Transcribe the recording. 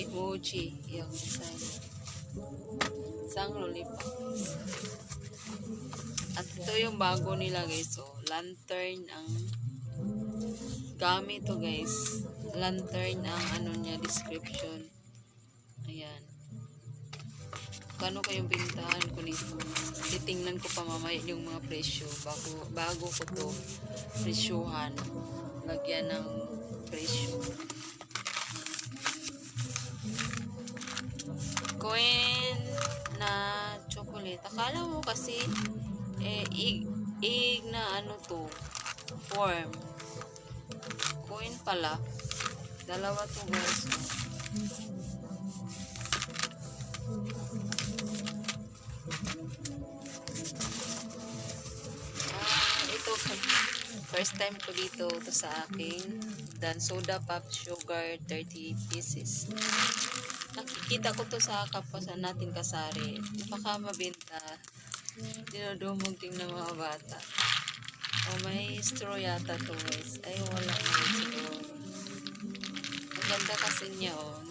emoji yung design. Isang lollipop. At ito yung bago nila guys. So, lantern ang gamit to guys. Lantern ang ano niya description. Ayan. Kano kayong pintahan ko nito? Titingnan ko pa mamaya yung mga presyo bago, bago ko to presyuhan. Lagyan ng presyo. Chocolate. Akala mo kasi eh, ig, ig na ano to form. Coin pala. Dalawa to guys. Ah, ito first time ko dito to sa akin dan soda pop sugar 30 pieces nakikita ko to sa kapwa sa natin kasari. Baka mabenta. Dinudumog ting ng mga bata. O may straw yata to guys. Ay wala na siguro ang ganda kasi niya oh